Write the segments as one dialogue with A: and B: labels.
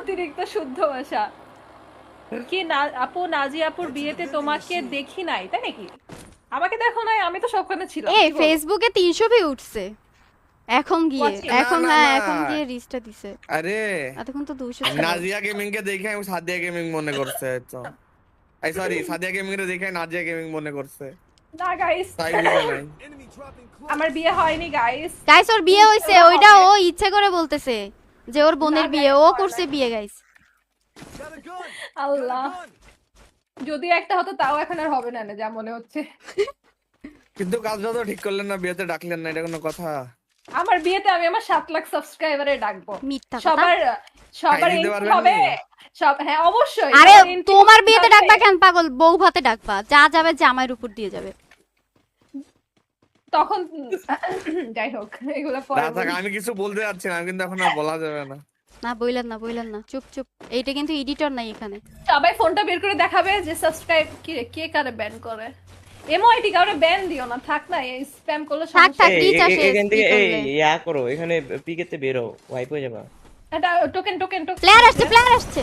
A: অতিরিক্ত শুদ্ধ ভাষা। কি না আপু নাজি আপুর বিয়েতে তোমাকে দেখি নাই তাই নাকি? আমাকে দেখো নাই আমি তো সবখানে ছিলাম
B: এ
A: কি বলব?
B: ফেসবুকে তিনশো ভিউ উঠছে। এখন গিয়ে এখন হ্যাঁ এখন গিয়ে রিচটা দিছে।
C: আরে
B: এতক্ষণ তো দুশো
C: নাজিয়া গেমিং কে দেখে আমি সাদিয়া গেমিং মনে করছে তো। এই সরি সাদিয়া গেমিং রে দেখে নাজিয়া গেমিং মনে করছে।
A: না গাইস আমার বিয়ে হয়নি গাইস
B: গাইস ওর বিয়ে হইছে ওইটা ও ইচ্ছে করে বলতেছে। যে ওর বোনের বিয়ে ও করছে বিয়ে গাইস
A: আল্লাহ। যদি একটা হতো তাও এখন আর হবে না না যা মনে হচ্ছে।
C: কিন্তু কাজটা তো ঠিক করলেন না বিয়েতে ডাকলেন না এটা কোনো কথা?
A: আমার বিয়েতে আমি আমার সাত লাখ সাবস্ক্রাইবারে ডাকবো।
B: মিথ্যা
A: সবার সবার হবে সব হ্যাঁ অবশ্যই।
B: আরে তোমার বিয়েতে ডাকবা কেন পাগল? বউ ভাতে ডাকবা। যা যাবে জামাইয়ের উপর দিয়ে যাবে।
A: তখন যাই হোক এগুলো পরে।
C: আমি কিছু বলতে যাচ্ছি না কিন্তু এখন আর বলা যাবে না।
B: না বইলেন না বইলেন না। চুপ চুপ। এইটা কিন্তু এডিটর নাই এখানে।
A: সবাই ফোনটা বের করে দেখাবে যে সাবস্ক্রাইব কি কে কারে ব্যান করে? এমও আইডি কাউরে ব্যান দিও না থাক না এই স্প্যাম করলে
B: থাক,
A: সমস্যা
B: থাক। আসে
D: এখান থেকে এই ইয়া করো এখানে পিকেতে বেরো ওয়াইপ হয়ে যাবা।
A: এটা টোকেন টোকেন টোকেন
B: প্লেয়ার আসছে প্লেয়ার আসছে।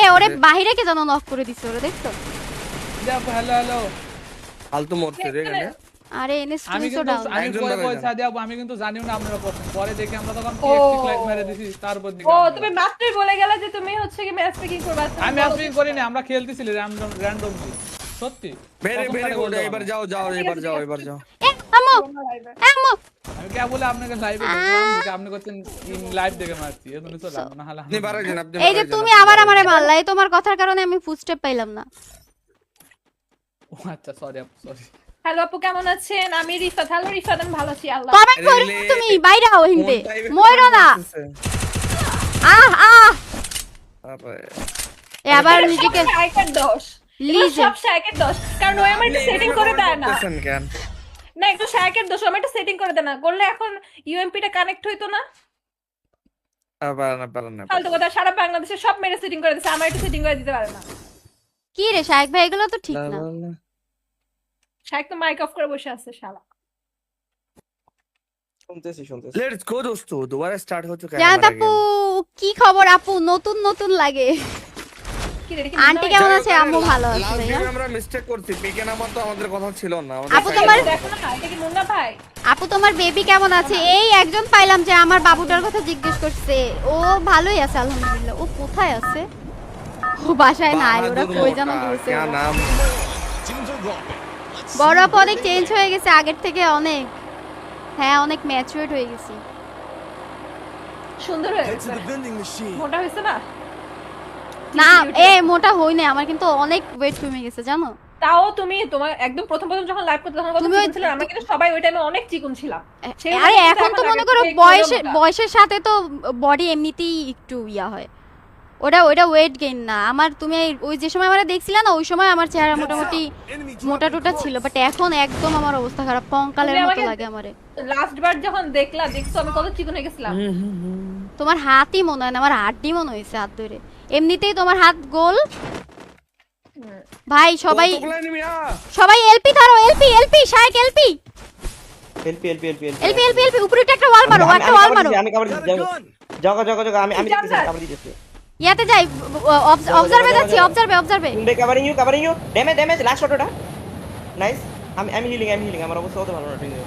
B: এ ওরে বাহিরে কে জানো নক করে দিছে ওরে দেখছ?
E: হ্যালো হ্যালো
C: ফালতু মরছে রে এখানে
B: আরে এনে
E: আমি
B: স্টুডিও
E: কিন্তু আমি
C: যান।
E: সাদি আপু আমি কিন্তু জানিও না আপনারা করছেন পরে দেখে আমরা তখন
A: ও।
E: PXP ক্লাইক মেরে দিছি তারপর দিকে
A: ও তুমি মাত্রই বলে গেলে যে তুমি হচ্ছে কি ম্যাচ কি করবে
E: আমি
A: বলো।
E: অ্যাসপিং করিনি আমরা খেলতেছিলি র্যান্ডম র্যান্ডমলি সত্যি?
C: ভেরি
E: প্রথম
C: ভেরি গুড এবার যাও যাও এবার যাও এবার যাও।
B: এ আমো আমো।
E: আমি কে বলে আপনাকে লাইভে দেখলাম যে আপনি করছেন লাইভ দেখে মারছি? এজন্য তো জানো না হলে
C: আপনি বারো
B: এই যে তুমি আবার আমারে মারলা এই তোমার কথার কারণে আমি ফুটস্টেপ পাইলাম না।
E: ও আচ্ছা সরি আপু সরি
A: হ্যালো আপু কেমন আছেন? আমি রিফাত। হ্যালো রিফাত আমি ভালো আছি আল্লাহ।
B: কমেন্ট করো তুমি বাইরে হও হিন্দে। না। আহ আহ। এ আবার নিজেকে লিজে।
A: সব দোষ। কারণ ও আমার একটা সেটিং করে দেয় না। না একটু শায়কের দোষ ও আমার একটা সেটিং করে দেয় না। করলে এখন ইউএমপি টা কানেক্ট হইতো না?
C: পারেন না পারেন না
A: ফালতু কথা সারা বাংলাদেশে সব মেরে সেটিং করে দিচ্ছে আমার একটু সেটিং করে দিতে পারে না।
B: কি রে শাহেক ভাই এগুলো তো ঠিক না।
A: তো মাইক অফ করে বসে আছে শালা।
D: শুনতেছি শুনতেছি।
C: লেটস গো দোস্ত। দুবারে স্টার্ট হচ্ছে
B: জানাত আপু কি খবর আপু? নতুন নতুন লাগে। আন্টি কেমন আছে? আম্মু ভালো আছে
C: আমরা মিস্টেক করছি। পিকে তো আমাদের কথা ছিল না।
B: আপু তোমার-
C: এ-
A: দেখো না এটা কি মুন্না ভাই
B: আপু তোমার বেবি কেমন আছে? এই একজন পাইলাম যে আমার বাবুটার কথা জিজ্ঞেস করছে। ও ভালোই আছে আলহামদুলিল্লাহ। ও কোথায় আছে? ও বাসায় নাই ওরা কই
C: ক্যা
B: ওরা।
C: নাম?
B: বড় আপু অনেক চেঞ্জ হয়ে গেছে আগের থেকে অনেক। হ্যাঁ অনেক ম্যাচুরেট হয়ে গেছি।
A: সুন্দর হয়ে গেছে। মোটা হয়েছে না?
B: না এ মোটা হই না আমার কিন্তু অনেক ওয়েট কমে গেছে জানো?
A: তাও তুমি তোমার একদম প্রথম প্রথম যখন লাইভ করতে তখন কত
B: তুমি
A: ছিলাম আমরা কিন্তু সবাই ওই টাইমে অনেক চিকন ছিলাম।
B: আরে এখন তো মনে করো বয়সের বয়সের সাথে তো বডি এমনিতেই একটু ইয়া হয়। ওটা ওটা ওয়েট গেইন না। আমার তুমি ওই যে সময় আমরা দেখছিলা না ওই সময় আমার চেহারা মোটামুটি মোটা টোটা ছিল বাট এখন একদম আমার অবস্থা খারাপ কঙ্কালের
A: তুমি
B: মতো লাগে আমারে।
A: লাস্ট বার যখন দেখলা দেখছ আমি কত চিকন হয়ে গেছিলাম।
B: তোমার হাতই মনে হয় না আমার হাড্ডি মনে হয়েছে হাত ধরে। এমনিতেই তোমার হাত গোল। ভাই সবাই! সবাই এলপি ধরো LP LP Shaik LP
D: LP LP LP
B: LP LP LP উপরে একটা ওয়াল মারো একটা ওয়াল মারো।
D: আমি কভার দিচ্ছি। যাও যাও যাও আমি আমি. কভার দিতেছি।
B: ইয়াতে যাই অবজার্ভে যাচ্ছি। অবজার্ভে অবজার্ভে
D: ইনবে covering you covering you damage damage last শটটা নাইস আমি আমি হিলিং আমি হিলিং আমার অবস্থা অত ভালো না ঠিক আছে।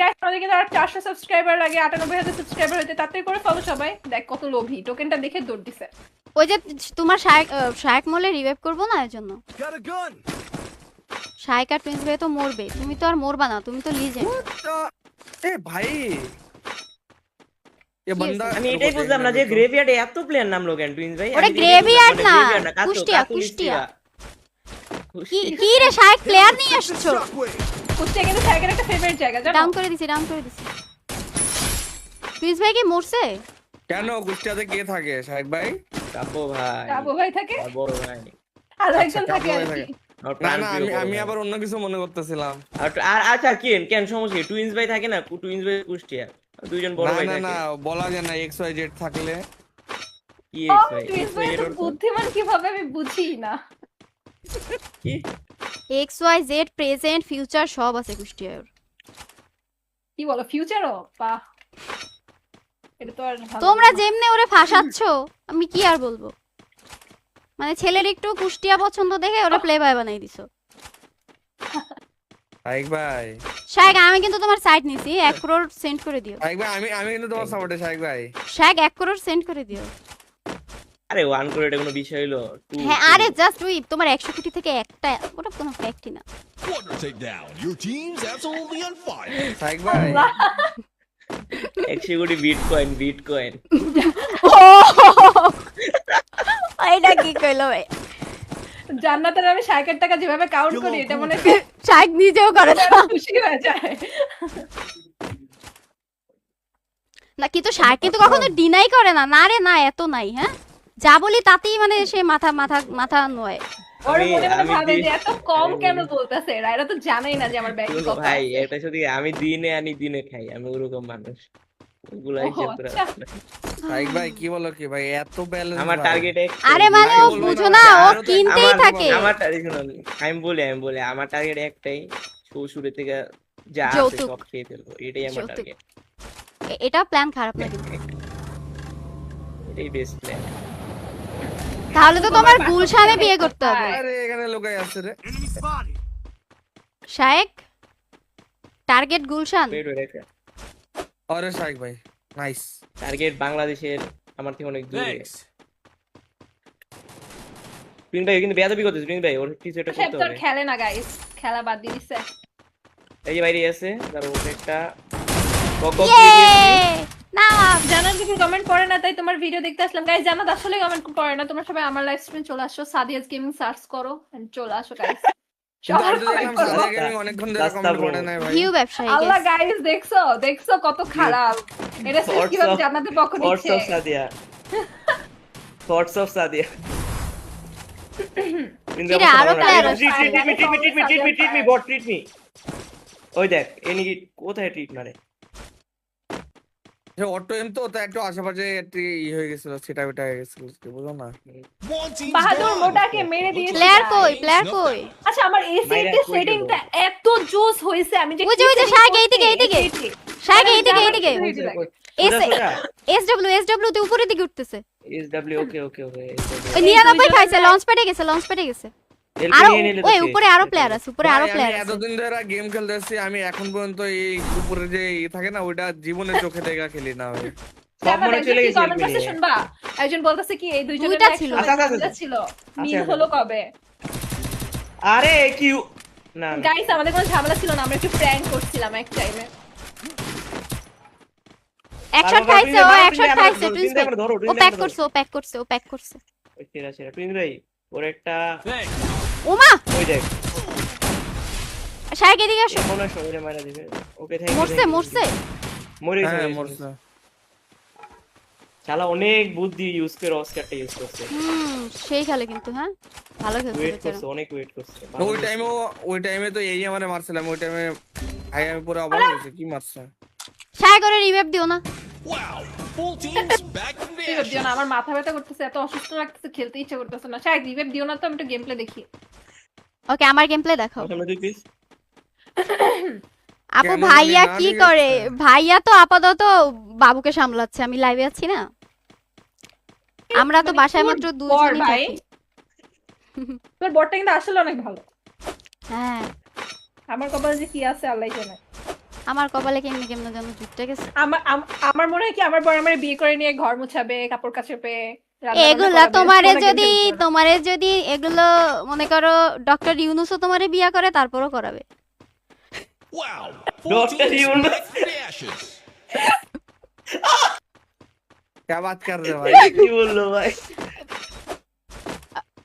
A: গাইস আমাদের কিন্তু আর চারশো সাবস্ক্রাইবার লাগে আটানব্বই হাজার সাবস্ক্রাইবার হইতে তাড়াতাড়ি করে ফলো সবাই। দেখ কত লোভী টোকেনটা দেখে দৌড় দিছে।
B: ওই যে তোমার শায়েক শায়েক মলে রিভাইভ করব না এর জন্য? শায়েক আর প্রিন্স ভাই তো মরবে। তুমি তো আর মরবা না তুমি তো লিজেন্ড
C: এ ভাই! এ বান্দা
D: আমি এটাই বুঝলাম না যে গ্রেভিয়ার্ডে এত প্লেয়ার নামলো কেন টুইনস ভাই
B: ওটা
D: আমি এটাই
B: graveyard
D: বুঝলাম
B: না, কুষ্টিয়া, কুষ্টিয়া।
D: কুষ্টিয়া।
B: কি কি রে শায়েক প্লেয়ার নিয়ে আসছো
A: কুষ্টিয়া কিন্তু স্যাগের একটা ফেভারিট জায়গা জানো
B: ডাউন করে দিছি ডাউন করে দিছি প্রিন্স ভাই কি মরছে
C: কেন কুষ্টিয়াতে কে থাকে ভাই
D: কাপো ভাই
A: আবু ভাই থাকে
D: আর ভাই
A: আর একজন থাকে আর কি।
C: না না আমি আমি আবার অন্য কিছু মনে করতেছিলাম।
D: আর আচ্ছা কেন কেন সমস্যা টুইনস ভাই থাকে না টুইনস ভাই কুষ্টিয়া দুইজন বড় ভাই
C: না না বলা যায় না এক্স ওয়াই জেড থাকলে।
D: কি এক্স ভাই
A: বুদ্ধিমান কীভাবে আমি বুঝি না।
D: কি?
B: X Y Z present future সব আছে কুষ্টিয়ার।
A: কি বলো ফিউচারও ভালো
B: তোমরা। যেমনে ওরে ফাঁসাচ্ছ আমি কি আর বলব? মানে ছেলের একটু কুষ্টিয়া পছন্দ দেখে ওরা প্লে বাই বানাই দিছো।
C: শাইক ভাই।
B: শায়েক আমি কিন্তু তোমার সাইট নিছি এক করোড় সেন্ড করে দিও।
C: শাইক ভাই আমি আমি কিন্তু তোমার সাপোর্টে শাইক ভাই।
B: শায়েক এক করোড় সেন্ড করে দিও।
D: আরে ওয়ান করে এটা কোনো বিষয় হলো
B: হ্যাঁ আরে জাস্ট ওই তোমার একশো কোটি থেকে একটা ওটা কোনো ফ্যাক্টই না।
F: Quadra takedown. Your team's absolutely on fire.
C: শাইক ভাই।
D: একশো কোটি বিটকয়েন বিটকয়েন
B: এটা কি কইলো ভাই?
A: জান্নাতের আমি শাইকের টাকা যেভাবে কাউন্ট করি এটা মনে হয়
B: নিজেও করে।
A: খুশি হয়ে যায়।
B: না কিন্তু কিন্তু কখনো ডিনাই করে না। না রে না এত নাই হ্যাঁ? যা বলি তাতেই মানে সে মাথা মাথা মাথা নয়।
A: ওর
D: আমি- আমি
A: ভাবে
D: দিন-
A: যে এত কম কেন বলতেছে এরা? এরা তো জানেই না যে আমার ব্যাগ
D: শুনো ভাই এটা শুধু আমি দিনে আনি দিনে খাই আমি ওরকম মানুষ।
A: আচ্ছা।
D: লাভ নাই।
C: শাইক ভাই কি বলো কি? ভাই এত ব্যালেন্স
D: আমার টার্গেট
B: আরে মানে ও বুঝো
C: না,
B: না ও কিনতেই থাকে।
D: আমার টার্গেট আমি বলি আমি বলি আমার টার্গেট একটাই শ্বশুরে থেকে যা আছে সব খেয়ে ফেলব এটাই আমার টার্গেট
B: এটা প্ল্যান খারাপ না কিন্তু।
D: এটাই বেস্ট প্ল্যান
B: তাহলে তো তোমার গুলশানে বিয়ে করতে হবে।
C: আরে এখানে লোকাই আছে রে।
B: শায়েক টার্গেট গুলশান।
C: আরে শাইক ভাই নাইস।
D: টার্গেট বাংলাদেশের আমার থেকে অনেক দূরে. প্রিন্স ভাই কিন্তু বেয়াদবি করতেছে প্রিন্স ভাই ওর কিছু একটা করতে
A: তোর
D: হবে।
A: খেলে না গাইস খেলা বাদ দিয়ে দিছে।
D: এই যে বাইরে আছে তার ওর একটা
B: ইয়ে
D: দিয়ে
B: না
A: জানার কিছু কমেন্ট করে না তাই তোমার ভিডিও দেখতে আসলাম। গাইস জানাত আসলে কমেন্ট করে না। তোমরা সবাই আমার লাইভ স্ট্রিমে চলে আসো। সাদিয়াস গেমিং সার্চ করো and চলে আসো গাইস আল্লাহ গাইস দেখছ? দেখছ কত খারাপ? এটা কীভাবে জান্নাতের পক্ষ.
D: ওই দেখ এনি কোথায় ট্রিট মারে
C: অটো এম তো একটু আশেপাশে একটু ই হয়ে গেছিল সেটা বেটা হয়ে গেছিল বুঝলো না।
A: বাহাদুর মোটাকে মেরে দিয়েছে।
B: প্লেয়ার কই প্লেয়ার কই?
A: আচ্ছা আমার এসি
D: বাইরে
A: সেটিংটা এত জোস আমি যে
B: এইদিকে, এইদিকে। এইদিকে এইদিকে। এস ডব্লিউ এস ডব্লিউ তে উপরের দিকে উঠতেছে।
D: এস ডাব্লিউ ওকে ওকে ওকে
B: ওই নিরানব্বই খাইছে লঞ্চ প্যাডে গেছে লঞ্চ প্যাডে গেছে। আরও
D: নিয়ে নিলে তো
B: ওই উপরে আরও প্লেয়ার আছে উপরে
C: আরও
B: প্লেয়ার আছে।
C: এতদিন ধরে গেম খেলতেছি আমি এখন পর্যন্ত এই উপরে যে ই থাকে না ওইটা জীবনে চোখে দেখা খেলি না
D: সব মনে
A: একজন
D: চলে গেছে
A: comment
D: এলপি
A: শুনবা? একজন বলতেছে কি এই দুইজনের
B: ছিল।
D: আচ্ছা, আচ্ছা, আচ্ছা।
A: ছিল। মিল। হলো কবে?
D: আরে কি না
A: গাইস আমাদের কোনো ঝামেলা ছিল না আমরা একটু প্র্যাঙ্ক করছিলাম এক টাইমে
B: খাইছে ও খাইছে ও প্যাক করছে ও প্যাক করছে ও প্যাক করছে।
D: ওই সেরা সেরা প্রিন্স ভাই ওর একটা
F: Thanks.
B: ওমা
D: ওই দেখ।
B: শায়েক এদিকে আসো।
D: কোনো শরীরে মারা দিবে। ওকে থ্যাংক
B: মরছে মরছে।
D: মরে গেছে,
C: হ্যাঁ। মরছে।
D: শালা অনেক বুদ্ধি ইউজ করে অস্কারটা ইউজ করছে।
B: হুম সেই খেলে কিন্তু হ্যাঁ? ভালো খেলছে
D: ওয়েট করছে অনেক ওয়েট করছে।
C: ওই টাইমে ওই টাইমে তো এই আমারে মারছিলাম ওই টাইমে ভাই আমি পুরো অবাক হয়েছি কি মারছে?
B: শায়েক করে রিভাইভ দিও না।
A: দিও না আমার মাথা ব্যথা করতেছে এত অসুস্থ লাগতেছে খেলতে ইচ্ছা করতেছে না। শাক রিভেপ দিও না তো আমি একটু গেম প্লে দেখি।
B: ওকে আমার গেম প্লে দেখাও আপু ভাইয়া কি করে? ভাইয়া তো আপাতত বাবুকে সামলাচ্ছে আমি লাইভে আছি না। আমরা তো
A: মানে
B: বাসায়
A: তোর
B: মাত্র দুজনই। থাকি।
A: তোর বটটা কিন্তু আসলে অনেক ভালো।
B: হ্যাঁ।
A: আমার কপালে যে কি আছে আল্লাহ জানে।
B: আমার কপালে কেমনে কেমনে যেন জুটতে গেছে।
A: আমার আমার মনে হয় কি আমার বড় আমার বিয়ে করে নিয়ে ঘর মুছাবে কাপড় কাচাবে
B: এগুলা তোমারে যদি তোমারে যদি এগুলো মনে করো ডক্টর ইউনুসও তোমারে বিয়া করে তারপরও করাবে।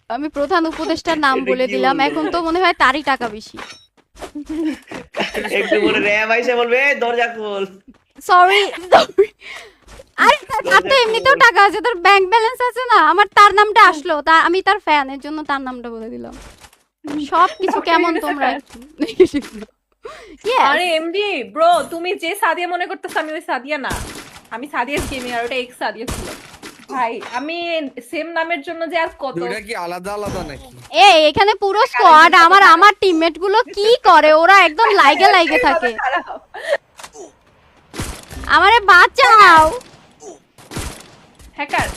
B: আমি প্রধান উপদেষ্টার নাম বলে দিলাম এখন তো মনে হয় তারই টাকা বেশি।
D: একটু বলে র্যাব আইসা বলবে দরজা খোল।
B: সরি আরে তার তার তো এমনিতেও টাকা আছে তার ব্যাংক ব্যালেন্স আছে না। আমার তার নামটা আসলো তা আমি তার ফ্যান এর জন্য তার নামটা বলে দিলাম। সব কিছু কেমন তোমরা?
A: আরে এমডি ব্রো তুমি যে সাদিয়া মনে করতেছ আমি ওই সাদিয়া না। আমি সাদিয়া গেমি আর ওটা এক্স সাদিয়া ছিল। ভাই আমি সেম নামের জন্য যে আর কত?
C: কি আলাদা আলাদা নাকি?
B: এই এখানে পুরো স্কোয়াড আমার আমার টিমমেটগুলো কি করে? ওরা একদম লাইগে লাইগে থাকে। আমারে বাঁচাও।
A: হ্যাকার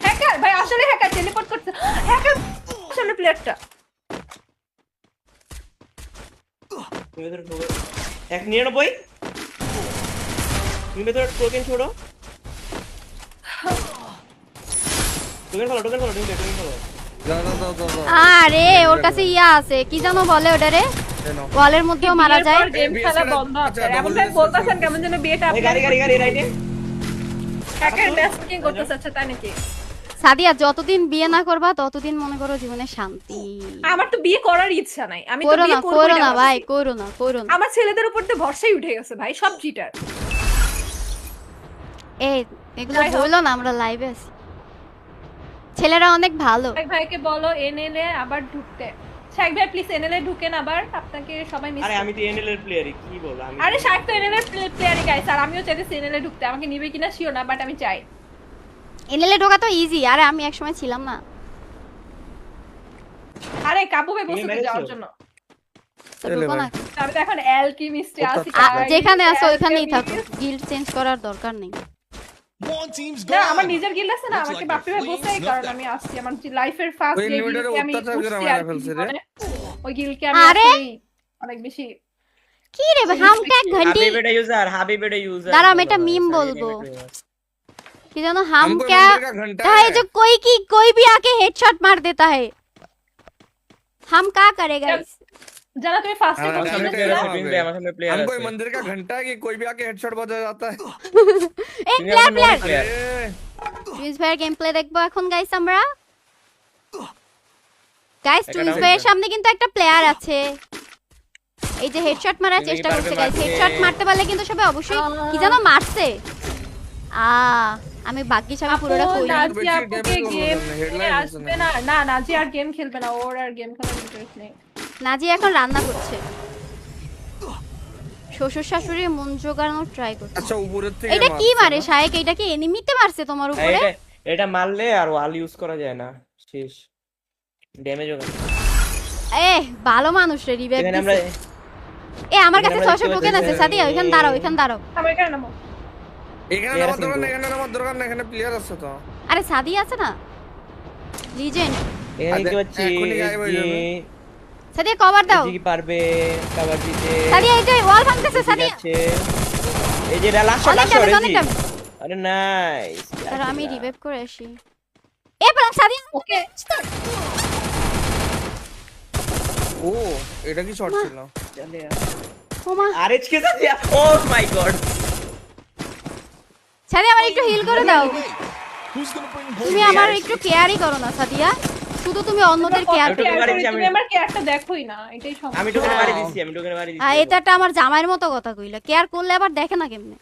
D: হ্যাকার ভাই আসলে হ্যাকার টেলিপোর্ট করছে হ্যাকার আসলে প্লেয়ারটা এক তুমি ভেতরে টোকেন ছোড়ো টোকেন ফেলো টোকেন ফেলো টোকেন ফেলো
B: আরে ওর কাছে ইয়া আছে। কি জানো বলে ওটারে ওয়ালের মধ্যেও মারা যায়।
A: গেম খেলা বন্ধ
C: আচ্ছা,
A: আছে এমন
C: business
A: বলতেছেন। কেমন যেন বিয়েটা
D: এই গাড়ি গাড়ি গাড়ি রাইটে
A: একের ম্যাচ বুকিং করতে চাচ্ছে তাই নাকি?
B: সাদিয়া যতদিন বিয়ে না করবা ততদিন মনে করো জীবনে শান্তি।
A: আমার তো বিয়ে করার ইচ্ছা নাই। আমি তো বিয়ে
B: না করো
A: না
B: ভাই। করো না করো না।
A: আমার ছেলেদের উপর তো ভরসাই উঠে গেছে ভাই সব চিটার
B: এই এগুলো। বলল না আমরা লাইভে আছি। ছেলেরা অনেক ভালো।
A: শাইক ভাইকে বলো এনএলএ আবার ঢুকতে। শাইক ভাই প্লিজ এনএলএ ঢুকেন আবার। আপনাকে সবাই মিস
D: আরে আমি তো এনএল এর প্লেয়ারই কি বল? আমি
A: আরে শাইক তো এনএলএ প্লেয়ারই গাইস আর আমিও চাইছি এনএলএ ঢুকতে। আমাকে নিবে কিনা না বাট আমি চাই।
B: এনএলএ ঢোকা তো ইজি আরে আমি একসময় ছিলাম না।
A: আরে কাবু ভাই বসে যাওয়ার জন্য।
B: যেখানে আছো ওইখানেই থাকো। গিল্ড চেঞ্জ করার দরকার নেই।
A: না
F: gone.
A: আমার নিজের গিল্ড আছে না
F: Looks
A: আমাকে
F: like
A: বাপি
F: the
A: ভাই
F: flames
A: বসে এই
F: snuffed
A: কারণ
F: out.
A: আমি আসছি আমার লাইফের ফার্স্ট
C: ওই
A: যে
C: inhibitor-এ
A: গিল্ডকে আমি
C: অত্যাচার করে
A: উঠছি
C: মারা
A: আর কি
C: ফেলছে রে।
A: জীবনে। ওই গিল্ডকে আমি
B: আরে!
A: আসলেই অনেক বেশি
B: কি রে হামকা ঘন্টি
D: হাবিবেটা ইউজার হাবিবেটা ইউজার
B: দাঁড়াও, আমি একটা meme বলবো। कि जानो हम
C: हमको
B: क्या
C: मंदिर का घंटा
B: है
C: है
B: जो कोई की कोई भी आके हेडशॉट मार देता है हम क्या करेगा
A: क्या- জানা তুমি ফার্স্টে
C: আমার
A: কোন
C: সামনে
A: ছিল
C: player
A: না?
C: আছে।
D: আমার সামনে প্লেয়ার
C: हमको
D: আছে
C: ये मंदिर का घंटा है कि कोई भी आके हेडशॉट बजा जाता है
B: এই
D: তুমি
B: প্লেয়ার
D: আমার
B: প্লেয়ার
D: মনে player।
C: ए,
B: টুইন্স ভাইয়ের গেম প্লে দেখবো এখন গাইস আমরা গাইস
D: একটা
B: টুইন্স
D: down
B: ভাইয়ের
D: দিতে।
B: সামনে কিন্তু একটা প্লেয়ার আছে এই যে হেডশট মারার
D: তুমি কি
B: চেষ্টা করছে
D: পারবে
B: গাইস
D: মারতে?
B: হেডশট মারতে পারলে কিন্তু সবাই অবশ্যই কি জানো মারছে আ আমি বাকি
A: সব
B: পুরোটা করি
A: নাজি আপুকে গেম আসবে না। না। নাজি আর গেম খেলবে না ওর আর গেম খেলার ইন্টারেস্ট নেই।
B: নাজি এখন রান্না করছে। শ্বশুর শাশুড়ি মন জোগানোর ট্রাই করছে।
C: আচ্ছা উপরে থেকে
B: এটা কি মারে শায়েক? এটা কি এনিমিতে মারছে তোমার
D: হ্যাঁ,
B: উপরে?
D: এটা মারলে আর ওয়াল ইউজ করা যায় না। শেষ। ড্যামেজ হবে
B: এ ভালো মানুষ রে
D: রিবেক
B: এ আমার কাছে 600 টোকেন আছে সাদিয়া ওইখান দাঁড়াও ওইখান দাঁড়াও।
A: আমার এখানে নামো
C: এখানে
D: Player
C: দরকার
D: কিন্তু।
C: এখানে নামার দরকার নেই এখানে প্লেয়ার আছে তো।
B: আরে সাদিয়া আছে না? লিজেন্ড
D: এখানে দেখতে
C: আরে,
D: পাচ্ছি?
C: এখনই গায়েব যাবে।
B: সাদিয়া কভার দাও।
D: কি পারবে কভার দিতে।
B: সাদিয়া এই যে ওয়াল ভাঙতেছে
D: এসি এই যে লাস্ট লাস্ট
B: damage, অনেক damage।
D: আরে নাইস
B: দাঁড়াও আমি রিভাইভ করে আসি। এ বাবা সাদিয়া
A: ওকে
C: ও এটা কি শট ছিল?
B: ওমা
D: আরে কে যাচ্ছে ও মাই গড
B: সাদিয়া আমার একটু হিল করে দাও। তুমি আমার একটু কেয়ারই করো না সাদিয়া। শুধু তুমি অন্যদের কেয়ার
A: তুমি আমার ক্যারেক্টার দেখোই না এটাই সমস্যা।
D: আমি টোকেন মারি দিছি আমি টোকেন মারি দিছি।
B: আর এটা একটা আমার জামাইয়ের মতো কথা কইলা। কেয়ার করলে আবার দেখে না কেমনে?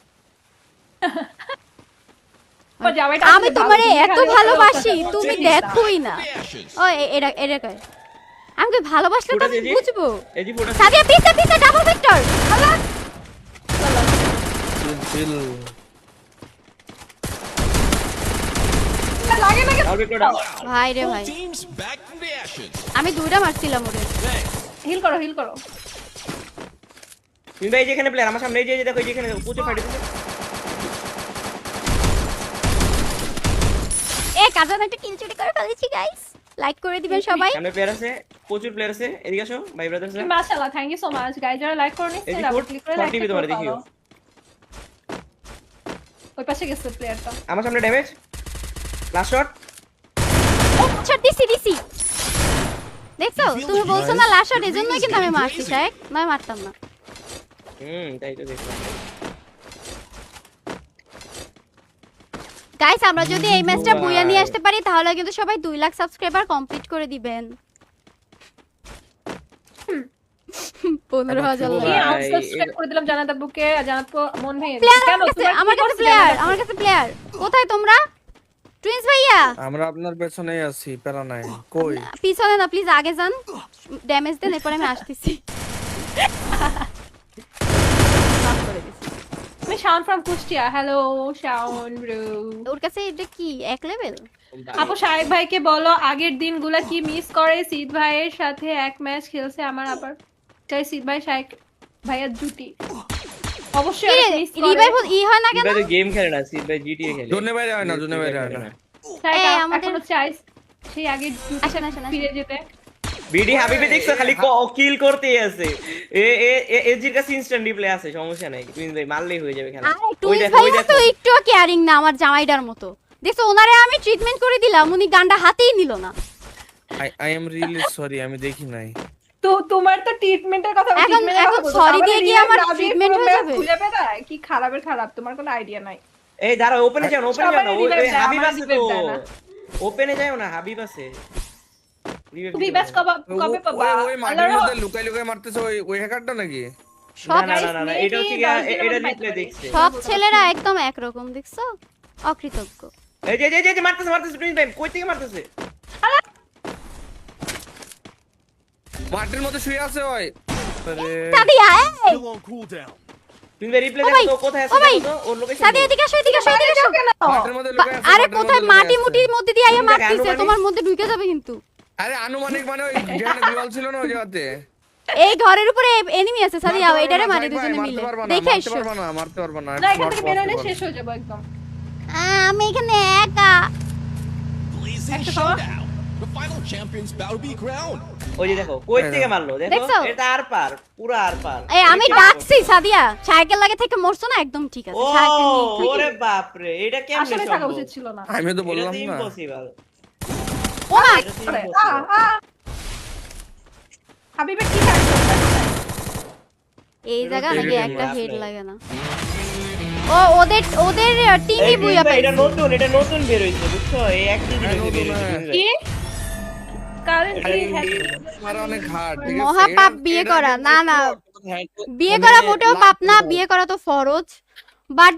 B: আমি তোমারে এত ভালোবাসি। তুমি। দেখোই না। ও এটা এটা কয়? আমি ভালোবাসলে তো আমি বুঝব।
D: এই যে ফটো
B: সাদিয়া পিছে পিছে ডাবল ভিক্টর আল্লাহ
C: চিল
A: লাগে লাগে
D: আর ভিক্টর ডাউন
B: ভাই রে ভাই. আমি দুইটা মারছিলাম ওরে
A: হিল করো হিল করো।
D: তুমি ভাই যেখানে প্লেয়ার আমার সামনে এই যে দেখো এই যেখানে ফাইট হচ্ছে।
B: এ কাজান একটা কিল চুরি করে ফেলেছি গাইস লাইক করে দিবেন সবাই।
D: সামনে প্লেয়ার আছে প্রচুর প্লেয়ার আছে। এদিকে আসো ভাই ব্রাদার্স
A: মাশাআল্লাহ thank you so much guys যারা লাইক করে আবার
D: কোড
A: ক্লিক করে লাইক
D: টিভি তোমার দেখিও
A: ওই পাশে গেছে প্লেয়ারটা
D: আমার সামনে ড্যামেজ লাস্ট শট
B: আচ্ছা দিছি দিছি দেখছ? তুমি বলছো না লাস্ট শট এজন্যই কিন্তু আমি মারছি শায়েক নয় মারতাম না।
D: হুম তাই তো দেখলাম।
B: গাইস আমরা যদি এই ম্যাচটা বুইয়া নিয়ে আসতে পারি তাহলে কিন্তু সবাই দুই লাখ সাবস্ক্রাইবার কমপ্লিট করে দিবেন।
A: মন
B: আমার কাছে প্লেয়ার আমার কাছে প্লেয়ার কোথায় তোমরা? টুইন্স ভাইয়া?
C: আমরা আপনার পেছনেই আছি প্যারা নাই। কই?
B: পিছনে না প্লিজ আগে যান। ড্যামেজ দেন এরপর আমি আসতেছি।
A: আমি Shaon from Kushtia hello Shaon bro
B: ওর কাছে এটা কি এক লেভেল
A: আপু শাহেক ভাইকে বলো আগের দিনগুলা কি মিস করে? সিদ ভাইয়ের সাথে এক ম্যাচ খেলছে আমার আবার চাই সিদ ভাই শাহেক ভাইয়ের জুটি অবশ্যই
B: রিভাইভ ই হয় না কেন?
D: সিট গেম খেলে না? সিট ভাই জিটিএ খেলে।
C: জোনে বাইরে হয় না জোনে বাইরে হয় না।
A: শাহেক
B: আমাদের-
A: এখনও সেই আগের
B: আসেন, আসেন, আসেন।
A: ফিরে যেতে।
D: বিডি হাবিবি দেখছ খালি কিল করতেই আছে। এ এ এ- এজির কাছে ইনস্ট্যান্ট রিপ্লে আছে সমস্যা নাই। ভাই মারলেই হয়ে যাবে খেলা।
B: আরে
D: ওই দেখো ওই দেখো।
B: একটু কেয়ারিং না আমার জামাইটার মতো। দেখছ ওনারে আমি ট্রিটমেন্ট করে দিলাম উনি গানটা হাতেই নিল না।
C: আই এম রিয়েলি সরি আমি দেখি নাই।
A: তো তোমার তো ট্রিটমেন্টের কথা
B: এখন- এখন
A: তারপরে
B: দিয়ে কি আমার
A: পুরো
B: হয়ে যাবে?
A: খুলে বেড়ায়? কি খারাপের খারাপ? তোমার কোনো আইডিয়া নাই।
D: এই দাঁড়া ওপেনে যাও ওপেনে যাও হাবিব আছে তো। ওপেনে যাও না হাবিব আছে।
A: কবে কবে পাবা?
C: ওই-
A: আল্লাহর
C: মধ্যে লুকাই লুকাই মারতেছে ওই ওই হ্যাকারটা নাকি?
B: সব
D: এটা হচ্ছে এটা রিপ্লে দেখছে।
B: ছেলেরা একদম একরকম দেখছ? অকৃতজ্ঞ।
D: এই যে যে, যে মারতেছে মারতেছে তুমি ভাই। কই থেকে মারতেছে?
C: মাটির মধ্যে শুয়ে আছে ওই। আরে।
B: সাদিয়া এই.
D: তুমি ভাই রিপ্লে দেখো কোথায় আছে
B: ভাই,
D: দেখো ওর লোকেশন
B: সাদিয়া এদিকে আসো এদিকে আসো এদিকে আসো।
C: মধ্যে আছে
B: আরে কোথায় মাটি মুটির মধ্যে দিয়ে আইয়া
D: তুমি
B: মারতিছে? তোমার মধ্যে ঢুকে যাবে কিন্তু।
C: আরে আনুমানিক মানে ওই যেখানে ছিল না ওই জায়গাতে।
B: এই ঘরের উপরে এনিমি আছে সাদিয়া
C: মারতে
B: এটারে মারি দুজনে মিলে। দেখে
C: মারতে
B: এসো
C: পারবা না, মারতে পারবা না,
A: না এখান
C: shot
A: থেকে বেরোলে শেষ হয়ে যাব একদম।
B: আমি এখানে একা।
A: Extra
F: showdown. The final champion's about to be crowned.
D: ওই যে দেখো কই থেকে মারলো? দেখো এটা আর পার পুরো আর পার।
B: এই আমি ডাকছি সাদিয়া। সাইকেল লাগে থেকে মরছো না? একদম ঠিক আছে
D: ও
B: সাইকেল নিয়ে
D: ওরে বাপ রে এটা কেমনে
A: আসলে থাকা উচিত ছিল না।
C: আমি তো বললাম না।
D: ইম্পসিবল
B: ও মা।
A: হাবিবের কি কাজ
B: এই জায়গা নাকি একটা হেড লাগে না। ও ওদের ওদের টিমই বুইয়া
D: ভাই, এটা নতুন এটা নতুন বের হইছে বুঝছ? এই এক দিন
C: হ্যাঁ,
D: বের হইছে
C: হ্যাঁ।
A: কি?
D: ভাই।
A: কারেন্টলি
C: আমার অনেক হার্ড ঠিক আছে
B: মহা পাপ
C: এটা-
B: বিয়ে করা না না
C: হ্যাঁ,
B: বিয়ে
C: মানে
B: করা মোটেও পাপ না বিয়ে করা তো ফরজ বাট